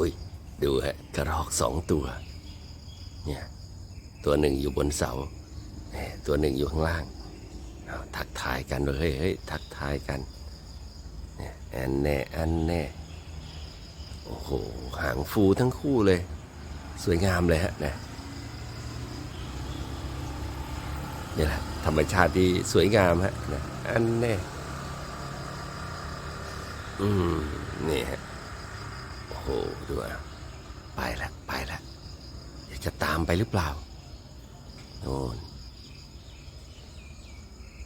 อุ้ยดูฮะกระรอกสองตัว เนี่ยตัวหนึ่งอยู่บนเสา ตัวหนึ่งอยู่ข้างล่าง ทักทายกันเลยเฮ้ยเฮ้ยทักทายกันเนี่ยอันแน่อันแน่โอ้โหหางฟูทั้งคู่เลย สวยงามเลยฮะนะนี่แหละธรรมชาติที่สวยงามฮะนะอันแน่อืมนี่ฮะ ดูอะไปละไปละอยากจะตามไปหรือเปล่าโน่น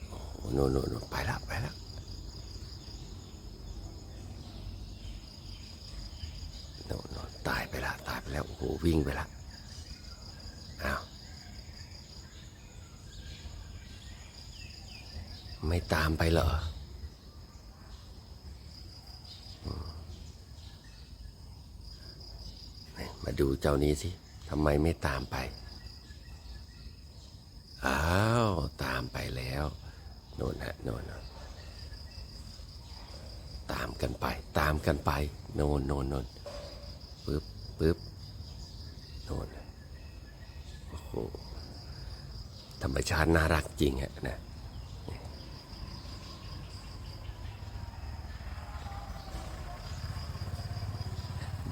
โอ้โหโน่นโน่นโน่นไปละไปละโน่นโน่นตายไปละตายไปแล้วโอ้โหวิ่งไปละอ้าวไม่ตามไปเหรอ มาดูเจ้านี้สิทำไมไม่ตามไป อ้าว ตามไปแล้วโน่นฮะโน่นตามกันไป ตามกันไป โน่นโน่นโน่นปึ๊บปึ๊บโน่นโอ้โหธรรมชาติน่ารักจริงฮะนะ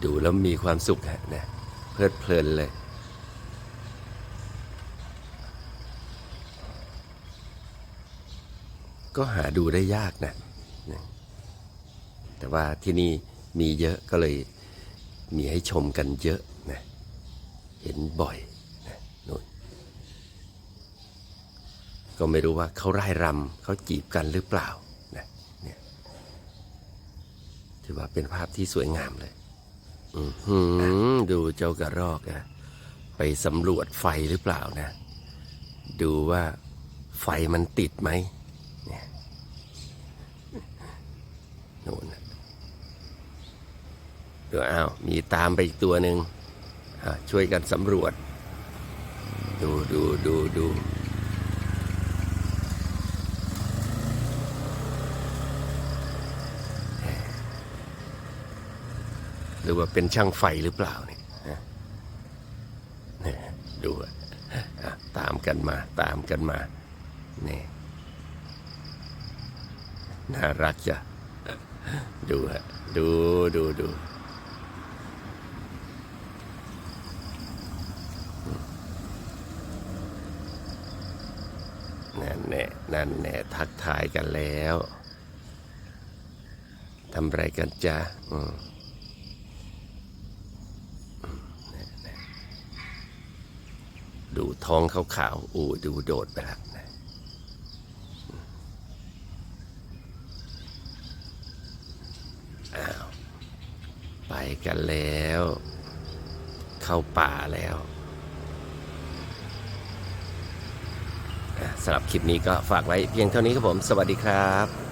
ดูแล้วมีความสุขฮะนะเพลิดเพลินเลย ก็หาดูได้ยากนะนะแต่ว่าที่นี่มีเยอะก็เลยมีให้ชมกันเยอะนะเห็นบ่อยนะนู่นก็ไม่รู้ว่าเขาไร่รำเขาจีบกันหรือเปล่านะเนี่ยถือว่าเป็นภาพที่สวยงามเลย ดูเจ้ากระรอกอะไปสำรวจไฟหรือเปล่านะ ดูว่าไฟมันติดไหมเนี่ยโน่นน่ะเดี๋ยวอ้าว มีตามไปอีกตัวหนึ่งช่วยกันสำรวจ ดูดูดูดู หรือว่าเป็นช่างไฟหรือเปล่าเนี่ยนี่ดูอะตามกันมาตามกันมานี่น่ารักจ้ะดูฮะดูดูดูนั่นแน่นั่นแน่ทักทายกันแล้วทำไรกันจ๊ะอืม ท้องขาวๆอู้ดูโดดไปแล้วนะอ้าวไปกันแล้ว เข้าป่าแล้วสำหรับคลิปนี้ก็ฝากไว้เพียงเท่านี้ครับผม สวัสดีครับ